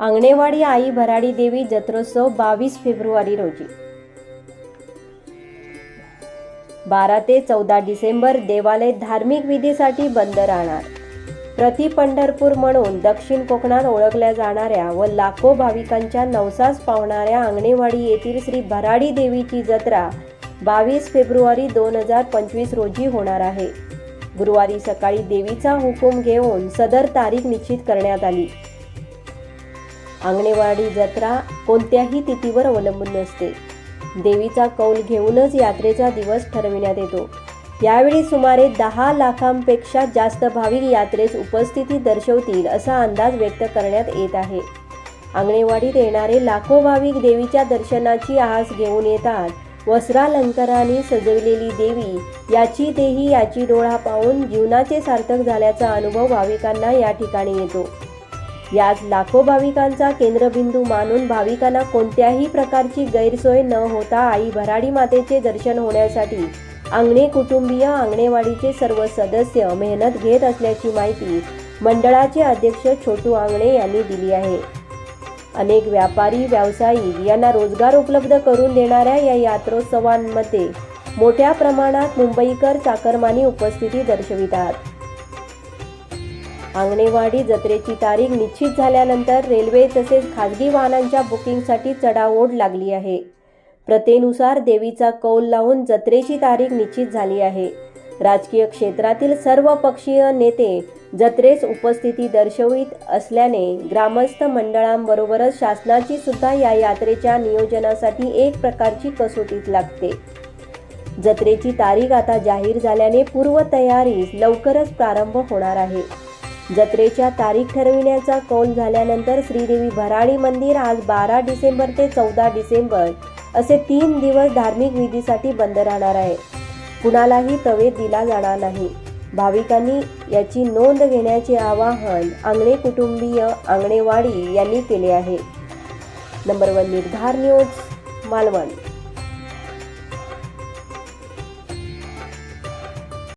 आंगणेवाडी आई भराडी देवी जत्रोत्सव बावीस फेब्रुवारी रोजी. बारा ते चौदा डिसेंबर देवालय धार्मिक विधीसाठी बंद राहणार. प्रति पंढरपूर म्हणून दक्षिण कोकणात ओळखल्या जाणाऱ्या व लाखो भाविकांच्या नवसास पावणाऱ्या आंगणेवाडी येथील श्री भराडी देवीची जत्रा बावीस फेब्रुवारी दोन हजार पंचवीस रोजी होणार आहे. गुरुवारी सकाळी देवीचा हुकूम घेऊन सदर तारीख निश्चित करण्यात आली. आंगणेवाडी जत्रा कोणत्याही तिथीवर अवलंबून नसते. देवीचा कौल घेऊनच यात्रेचा दिवस ठरविण्यात येतो. यावेळी सुमारे दहा लाखांपेक्षा जास्त भाविक यात्रेस उपस्थिती दर्शवतील असा अंदाज व्यक्त करण्यात येत आहे. आंगणेवाडीत येणारे लाखो भाविक देवीच्या दर्शनाची आस घेऊन येतात. वस्त्रालंकाराने सजवलेली देवी याची देही याची डोळा पाहून जीवनाचे सार्थक झाल्याचा अनुभव भाविकांना या ठिकाणी येतो. यात लाखो भाविकांचा केंद्रबिंदू मानून भाविकांना कोणत्याही प्रकारची गैरसोय न होता आई भराडी मातेचे दर्शन होण्यासाठी आंगणे कुटुंबीय आंगणेवाडीचे सर्व सदस्य मेहनत घेत असल्याची माहिती मंडळाचे अध्यक्ष छोटू आंगणे यांनी दिली आहे. अनेक व्यापारी व्यावसायिक यांना रोजगार उपलब्ध करून देणाऱ्या या यात्रोत्सवांमध्ये मोठ्या प्रमाणात मुंबईकर चाकरमानी उपस्थिती दर्शवितात. आंगणेवाडी जत्रेची तारीख निश्चित झाल्यानंतर रेल्वे तसेच खाजगी वाहनांच्या बुकिंगसाठी चढाओढ लागली आहे. प्रथेनुसार देवीचा कौल लावून जत्रेची तारीख निश्चित झाली आहे. राजकीय क्षेत्रातील सर्व पक्षीय नेते जत्रेस उपस्थिती दर्शवित असल्याने ग्रामस्थ मंडळांबरोबरच शासनाची सुद्धा या यात्रेच्या नियोजनासाठी एक प्रकारची कसोटीत लागते. जत्रेची तारीख आता जाहीर झाल्याने पूर्वतयारीस लवकरच प्रारंभ होणार आहे. जत्रेच्या तारीख ठरविण्याचा कौल झाल्यानंतर श्रीदेवी भराडी मंदिर आज बारा डिसेंबर ते चौदा डिसेंबर असे तीन दिवस धार्मिक विधीसाठी बंद राहणार आहे. कुणालाही प्रवेश दिला जाणार नाही. भाविकांनी याची नोंद घेण्याचे आवाहन आंगणे कुटुंबीय आंगणेवाडी यांनी केले आहे. Number one Nirdhar news Malvan.